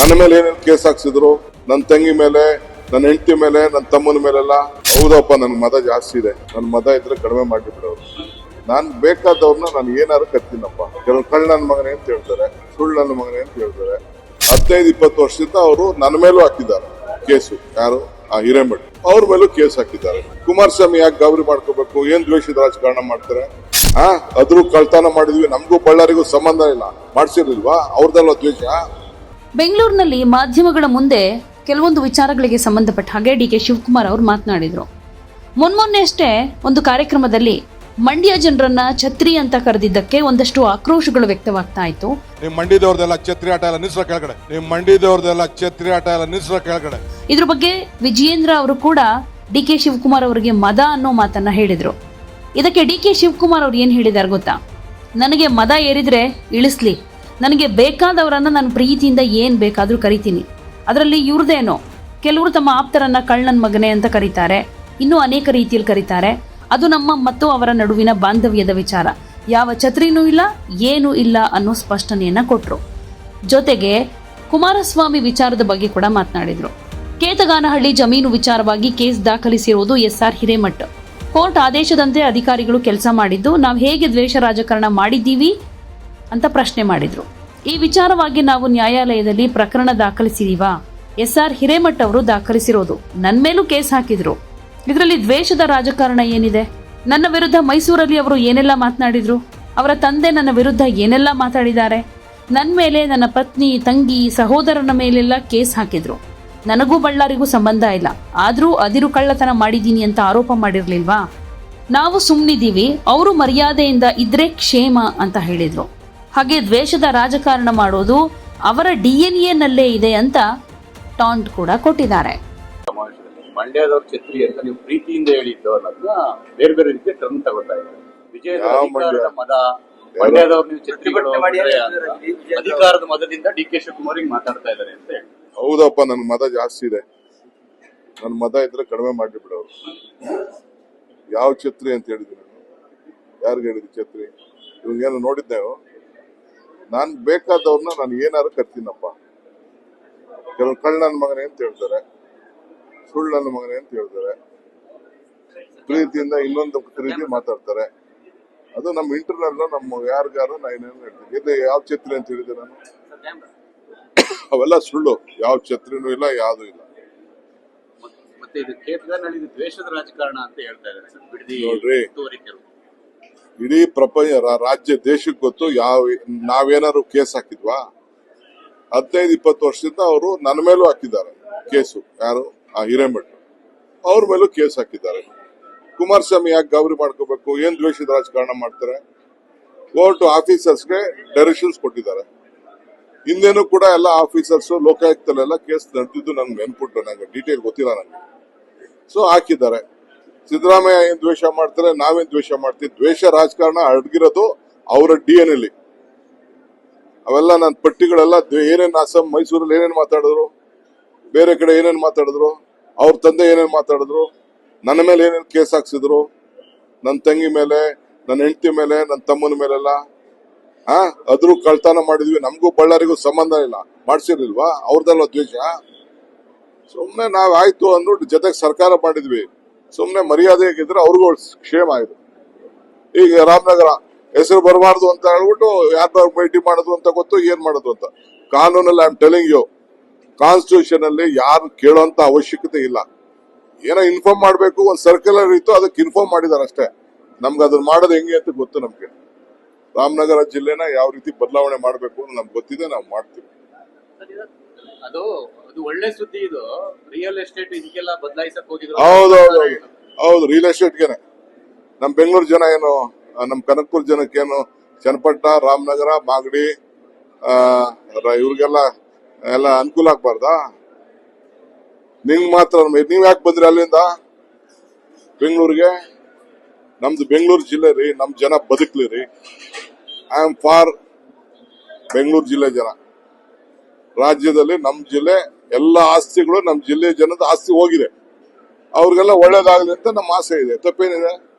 ನನ್ನ ಮೇಲೆ ಏನೇನು ಕೇಸ್ ಹಾಕ್ಸಿದ್ರು ನನ್ನ ತಂಗಿ ಮೇಲೆ ನನ್ನ ಹೆಂಡತಿ ಮೇಲೆ ನನ್ನ ತಮ್ಮನ ಮೇಲೆಲ್ಲ, ಹೌದಪ್ಪ ನನ್ನ ಮದ ಜಾಸ್ತಿ ಇದೆ. ನನ್ನ ಮದ ಇದ್ರೆ ಕಡಿಮೆ ಮಾಡಿ ಬಿಡೋರು ನಾನ್ ಬೇಕಾದವ್ರನ್ನ ನಾನು ಏನಾದ್ರು ಕತ್ತೀನಪ್ಪ ಕೆಲವು ಕಳ್ಳ ನನ್ನ ಮಗನೇ ಅಂತ ಹೇಳ್ತಾರೆ, ಸುಳ್ಳು ನನ್ನ ಮಗನೇ ಅಂತ ಹೇಳ್ತಾರೆ. ಹದಿನೈದು, ಇಪ್ಪತ್ತು ವರ್ಷದಿಂದ ಅವರು ನನ್ನ ಮೇಲೂ ಹಾಕಿದ್ದಾರೆ ಕೇಸು. ಯಾರು? ಆ ಹಿರೇಮಠ್. ಅವ್ರ ಮೇಲೂ ಕೇಸ್ ಹಾಕಿದ್ದಾರೆ. ಕುಮಾರಸ್ವಾಮಿ ಯಾಕೆ ಗಾಬರಿ ಮಾಡ್ಕೋಬೇಕು? ಏನ್ ದ್ವೇಷದ ರಾಜಕಾರಣ ಮಾಡ್ತಾರೆ? ಆ? ಅದ್ರೂ ಕಳ್ತನ ಮಾಡಿದ್ವಿ. ನಮಗೂ ಬಳ್ಳಾರಿಗೂ ಸಂಬಂಧ ಇಲ್ಲ. ಮಾಡ್ಸಿರ್ಲಿಲ್ವಾ? ಅವ್ರದಲ್ಲ ದ್ವೇಷ? ಬೆಂಗಳೂರಿನಲ್ಲಿ ಮಾಧ್ಯಮಗಳ ಮುಂದೆ ಕೆಲವೊಂದು ವಿಚಾರಗಳಿಗೆ ಸಂಬಂಧಪಟ್ಟ ಹಾಗೆ ಡಿ ಕೆ ಶಿವಕುಮಾರ್ ಅವರು ಮಾತನಾಡಿದರು. ಮೊನ್ಮೊನ್ನೆ ಅಷ್ಟೇ ಒಂದು ಕಾರ್ಯಕ್ರಮದಲ್ಲಿ ಮಂಡ್ಯ ಜನರನ್ನ ಛತ್ರಿ ಅಂತ ಕರೆದಿದ್ದಕ್ಕೆ ಒಂದಷ್ಟು ಆಕ್ರೋಶಗಳು ವ್ಯಕ್ತವಾಗ್ತಾ ಇತ್ತು. ನಿಮ್ ಮಂಡಿದವ್ರದೆಲ್ಲ ಛತ್ರಿ ಆಟ ಎಲ್ಲ ನಿಲ್ಸ್ರ ಕೆಳಗಡೆ. ನಿಮ್ ಮಂಡಿದವ್ರದೆಲ್ಲ ಛತ್ರಿ ಆಟ ಎಲ್ಲ ನಿಲ್ಸ್ರ ಕೆಳಗಡೆ. ಇದ್ರ ಬಗ್ಗೆ ವಿಜಯೇಂದ್ರ ಅವರು ಕೂಡ ಡಿ ಕೆ ಶಿವಕುಮಾರ್ ಅವರಿಗೆ ಮದ ಅನ್ನೋ ಮಾತನ್ನ ಹೇಳಿದ್ರು. ಇದಕ್ಕೆ ಡಿ ಕೆ ಶಿವಕುಮಾರ್ ಅವ್ರು ಏನು ಹೇಳಿದಾರೆ ಗೊತ್ತಾ? ನನಗೆ ಮದ ಏರಿದ್ರೆ ಇಳಿಸ್ಲಿ. ನನಗೆ ಬೇಕಾದವರನ್ನ ನಾನು ಪ್ರೀತಿಯಿಂದ ಏನು ಬೇಕಾದರೂ ಕರಿತೀನಿ. ಅದರಲ್ಲಿ ಇವ್ರದ್ದೇನೋ ಕೆಲವರು ತಮ್ಮ ಆಪ್ತರನ್ನ ಕಳ್ಳನ ಮಗನೆ ಅಂತ ಕರೀತಾರೆ. ಇನ್ನೂ ಅನೇಕ ರೀತಿಯಲ್ಲಿ ಕರೀತಾರೆ. ಅದು ನಮ್ಮ ಮತ್ತು ಅವರ ನಡುವಿನ ಬಾಂಧವ್ಯದ ವಿಚಾರ. ಯಾವ ಛತ್ರಿನೂ ಇಲ್ಲ, ಏನೂ ಇಲ್ಲ ಅನ್ನೋ ಸ್ಪಷ್ಟನೆಯನ್ನು ಕೊಟ್ಟರು ಜೊತೆಗೆ ಕುಮಾರಸ್ವಾಮಿ ವಿಚಾರದ ಬಗ್ಗೆ ಕೂಡ ಮಾತನಾಡಿದ್ರು. ಕೇತಗಾನಹಳ್ಳಿ ಜಮೀನು ವಿಚಾರವಾಗಿ ಕೇಸ್ ದಾಖಲಿಸಿರುವುದು ಎಸ್ಆರ್ ಹಿರೇಮಠ್. ಕೋರ್ಟ್ ಆದೇಶದಂತೆ ಅಧಿಕಾರಿಗಳು ಕೆಲಸ ಮಾಡಿದ್ದು, ನಾವು ಹೇಗೆ ದ್ವೇಷ ರಾಜಕಾರಣ ಮಾಡಿದ್ದೀವಿ ಅಂತ ಪ್ರಶ್ನೆ ಮಾಡಿದ್ರು. ಈ ವಿಚಾರವಾಗಿ ನಾವು ನ್ಯಾಯಾಲಯದಲ್ಲಿ ಪ್ರಕರಣ ದಾಖಲಿಸಿದಿವಾ. ಎಸ್ ಆರ್ ಹಿರೇಮಠ್ ಅವರು ದಾಖಲಿಸಿರೋದು. ನನ್ನ ಮೇಲೂ ಕೇಸ್ ಹಾಕಿದ್ರು. ಇದರಲ್ಲಿ ದ್ವೇಷದ ರಾಜಕಾರಣ ಏನಿದೆ? ನನ್ನ ವಿರುದ್ಧ ಮೈಸೂರಲ್ಲಿ ಅವರು ಏನೆಲ್ಲ ಮಾತನಾಡಿದ್ರು? ಅವರ ತಂದೆ ನನ್ನ ವಿರುದ್ಧ ಏನೆಲ್ಲ ಮಾತಾಡಿದ್ದಾರೆ? ನನ್ನ ಮೇಲೆ ನನ್ನ ಪತ್ನಿ, ತಂಗಿ, ಸಹೋದರನ ಮೇಲೆಲ್ಲ ಕೇಸ್ ಹಾಕಿದ್ರು. ನನಗೂ ಬಳ್ಳಾರಿಗೂ ಸಂಬಂಧ ಇಲ್ಲ. ಆದರೂ ಅದಿರು ಕಳ್ಳತನ ಮಾಡಿದ್ದೀನಿ ಅಂತ ಆರೋಪ ಮಾಡಿರಲಿಲ್ವಾ? ನಾವು ಸುಮ್ಮನಿದ್ದೀವಿ ಅವರು ಮರ್ಯಾದೆಯಿಂದ ಇದ್ರೆ ಕ್ಷೇಮ ಅಂತ ಹೇಳಿದ್ರು. ಹಾಗೆ ದ್ವೇಷದ ರಾಜಕಾರಣ ಮಾಡೋದು ಅವರ ಡಿ ಎನ್ ಎನಲ್ಲೇ ಇದೆ ಅಂತ ಟಾಂಟ್ ಕೂಡ ಕೊಟ್ಟಿದ್ದಾರೆ. ಮಂಡ್ಯದವ್ರ ಛತ್ರಿ ಅಂತ ನೀವು ಪ್ರೀತಿಯಿಂದ ಹೇಳಿದ್ದು ಅನ್ನೋದನ್ನ ಬೇರೆ ಬೇರೆ ರೀತಿಯ ಟರ್ಮ್ ತಗೋತಾ ಇದ್ದಾರೆ. ವಿಜಯದ ಮದ ಮಂಡ್ಯದವ್ರು ನೀವು ಛತ್ರಿಗಳು ಅಧಿಕಾರದ ಮದದಿಂದ ಡಿ ಕೆ ಶಿವಕುಮಾರ್ ಮಾತಾಡ್ತಾ ಇದ್ದಾರೆ ಅಂತ ಹೇಳಿ. ಹೌದಪ್ಪ ನನ್ನ ಮದ ಜಾಸ್ತಿ ಇದೆ. ನನ್ನ ಮದ ಇದ್ರೆ ಕಡಿಮೆ ಮಾಡಿ ಬಿಡೋರು ಯಾವ ಛತ್ರಿ ಅಂತ ಹೇಳಿದ್ರು ಯಾರಿಗೆ ಹೇಳಿದ್ರು ಛತ್ರಿ? ಇವ್ಗೇನು ನೋಡಿದ್ದೇವು ನಾನ್ ಬೇಕಾದವ್ರನ್ನ ನಾನು ಏನಾದ್ರು ಕರ್ತೀನಪ್ಪ. ಕೆಲವು ಕಳ್ಳ ನನ್ನ ಮಗನೇ ಅಂತ ಹೇಳ್ತಾರೆ. ಸುಳ್ಳು ನನ್ನ ಮಗನೇ ಅಂತ ಹೇಳ್ತಾರೆ. ಪ್ರೀತಿಯಿಂದ ಇನ್ನೊಂದು ರೀತಿ ಮಾತಾಡ್ತಾರೆ. ಅದು ನಮ್ಮ ಇಂಟರ್ನಲ್ ನಮ್ಮ ಯಾರಿಗಾರು ನಾ ಏನೇನು ಹೇಳ್ತೀನಿ. ಇದು ಯಾವ ಛತ್ರಿ ಅಂತ ಹೇಳಿದೆ ನಾನು? ಅವೆಲ್ಲ ಸುಳ್ಳು. ಯಾವ ಛತ್ರಿನೂ ಇಲ್ಲ ಯಾವ್ದು ಇಲ್ಲ. ಮತ್- ಮತ್ತೆ ಇದು ಕೇತಗಾನಹಳ್ಳಿ ದ್ವೇಷದ ರಾಜಕಾರಣ ಅಂತ ಹೇಳ್ತಾ ಇದ್ದಾರೆ ಸರ್. ಬಿಡದಿ ನೋಡ್ರಿ. ಇಡೀ ಪ್ರಪಂಚ ರಾಜ್ಯ, ದೇಶಕ್ಕೆ ಗೊತ್ತು ಯಾವ ನಾವೇನಾದ್ರು ಕೇಸ್ ಹಾಕಿದ್ವಾ? ಹದಿನೈದು, ಇಪ್ಪತ್ತು ವರ್ಷದಿಂದ ಅವರು ನನ್ನ ಮೇಲೂ ಹಾಕಿದ್ದಾರೆ ಕೇಸು, ಯಾರು? ಆ ಹಿರೇಮಠ. ಅವ್ರ ಮೇಲೂ ಕೇಸ್ ಹಾಕಿದ್ದಾರೆ. ಕುಮಾರಸ್ವಾಮಿ ಯಾಕೆ ಗಾಬರಿ ಮಾಡ್ಕೋಬೇಕು? ಏನ್ ದ್ವೇಷದ ರಾಜಕಾರಣ ಮಾಡ್ತಾರೆ? ಕೋರ್ಟ್ ಆಫೀಸರ್ಸ್ಗೆ ಡೈರೆಕ್ಷನ್ಸ್ ಕೊಟ್ಟಿದ್ದಾರೆ. ಹಿಂದೇನು ಕೂಡ ಎಲ್ಲ ಆಫೀಸರ್ಸ್ ಲೋಕಾಯುಕ್ತಲ್ಲೆಲ್ಲ ಕೇಸ್ ನಡೆದಿದ್ದು ನನ್ಗೆ ನೆನ್ಪುಟ್ಟು ನಂಗೆ ಡೀಟೇಲ್ ಗೊತ್ತಿಲ್ಲ ನನಗೆ ಸೊ ಹಾಕಿದ್ದಾರೆ. ಸಿದ್ದರಾಮಯ್ಯ ಏನ್ ದ್ವೇಷ ಮಾಡ್ತಾರೆ, ನಾವೇನ್ ದ್ವೇಷ ಮಾಡ್ತೀವಿ? ದ್ವೇಷ ರಾಜಕಾರಣ ಅಡಗಿರೋದು ಅವರ ಡಿ ಎನ್ ಅಲ್ಲಿ. ಅವೆಲ್ಲ ನನ್ನ ಪಟ್ಟಿಗಳೆಲ್ಲ ಏನೇನು ಅಸ್ಸಾಂ, ಮೈಸೂರಲ್ಲಿ ಏನೇನು ಮಾತಾಡಿದ್ರು? ಬೇರೆ ಕಡೆ ಏನೇನು ಮಾತಾಡಿದ್ರು? ಅವ್ರ ತಂದೆ ಏನೇನು ಮಾತಾಡಿದ್ರು? ನನ್ನ ಮೇಲೆ ಏನೇನು ಕೇಸ್ ಹಾಕ್ಸಿದ್ರು? ನನ್ನ ತಂಗಿ ಮೇಲೆ ನನ್ನ ಹೆಂಡತಿ ಮೇಲೆ ನನ್ನ ತಮ್ಮನ ಮೇಲೆಲ್ಲ? ಆ? ಅದ್ರೂ ಕಳ್ತನ ಮಾಡಿದ್ವಿ. ನಮಗೂ ಬಳ್ಳಾರಿಗೂ ಸಂಬಂಧ ಇಲ್ಲ. ಮಾಡ್ಸಿರ್ಲಿಲ್ವಾ? ಅವ್ರದಲ್ಲ ದ್ವೇಷ? ಸುಮ್ಮನೆ ನಾವ್ ಆಯ್ತು ಅಂದ್ಬಿಟ್ಟು ಜೊತೆಗೆ ಸರ್ಕಾರ ಮಾಡಿದ್ವಿ. ಸುಮ್ನೆ ಮರ್ಯಾದೆ ಹಾಕಿದ್ರೆ ಅವ್ರಿಗೂ ಕ್ಷೇಮ ಆಯ್ತು. ಈಗ ರಾಮನಗರ ಹೆಸರು ಬರಬಾರ್ದು ಅಂತ ಹೇಳ್ಬಿಟ್ಟು ಯಾರ್ದಾರು ಭೇಟಿ ಮಾಡೋದು ಅಂತ ಗೊತ್ತು, ಏನ್ ಮಾಡೋದು ಅಂತ. ಕಾನೂನಲ್ಲಿ I am telling you constitution ಅಲ್ಲಿ ಯಾರು ಕೇಳೋಂತ ಅವಶ್ಯಕತೆ ಇಲ್ಲ. ಏನೋ ಇನ್ಫಾರ್ಮ್ ಮಾಡಬೇಕು, ಒಂದು ಸರ್ಕ್ಯುಲರ್ ಇತ್ತು, ಅದಕ್ಕೆ ಇನ್ಫಾರ್ಮ್ ಮಾಡಿದಾರೆ ಅಷ್ಟೇ. ನಮ್ಗೆ ಅದನ್ನ ಮಾಡೋದು ಹೆಂಗೆ ಅಂತ ಗೊತ್ತು ನಮ್ಗೆ. ರಾಮನಗರ ಜಿಲ್ಲೆನ ಯಾವ ರೀತಿ ಬದಲಾವಣೆ ಮಾಡಬೇಕು ಅಂತ ನಮ್ಗೆ ಗೊತ್ತಿದೆ, ನಾವು ಮಾಡ್ತೀವಿ. ಅದು ರಿಯಲ್ ಎಸ್ಟೇಟ್ ಹೌದೌದು ಹೌದು ರಿಯಲ್ ಎಸ್ಟೇಟ್ಗೆನೆ ನಮ್ ಬೆಂಗಳೂರು ಜನ ಏನು ನಮ್ ಕನಕಪುರ ಜನಕ್ಕೇನು, ಚನ್ನಪಟ್ಟ, ರಾಮನಗರ, ಮಾಗಡಿ ಇವ್ರಿಗೆಲ್ಲ, ಎಲ್ಲ ಅನುಕೂಲ ಆಗ್ಬಾರ್ದಾ? ನಿಂಗ್ ಮಾತ್ರ ನೀವ್ ಯಾಕೆ ಬಂದ್ರಿ ಅಲ್ಲಿಂದ? ಬೆಂಗಳೂರಿಗೆ? ನಮ್ದು ಬೆಂಗಳೂರು ಜಿಲ್ಲೆ ರೀ, ನಮ್ ಜನ ಬದುಕ್ಲಿ ರೀ. ಐ ಆಮ್ ಫಾರ್ ಬೆಂಗಳೂರು ಜಿಲ್ಲೆ ಜನ. ರಾಜ್ಯದಲ್ಲಿ ನಮ್ ಜಿಲ್ಲೆ ಎಲ್ಲ ಆಸ್ತಿಗಳು ನಮ್ಮ ಜಿಲ್ಲೆ ಜನದ ಆಸ್ತಿ ಹೋಗಿದೆ. ಅವ್ರಿಗೆಲ್ಲ ಒಳ್ಳೇದಾಗಲಿ ಅಂತ ನಮ್ಮ ಆಸೆ ಇದೆ. ತಪ್ಪೇನಿದೆ?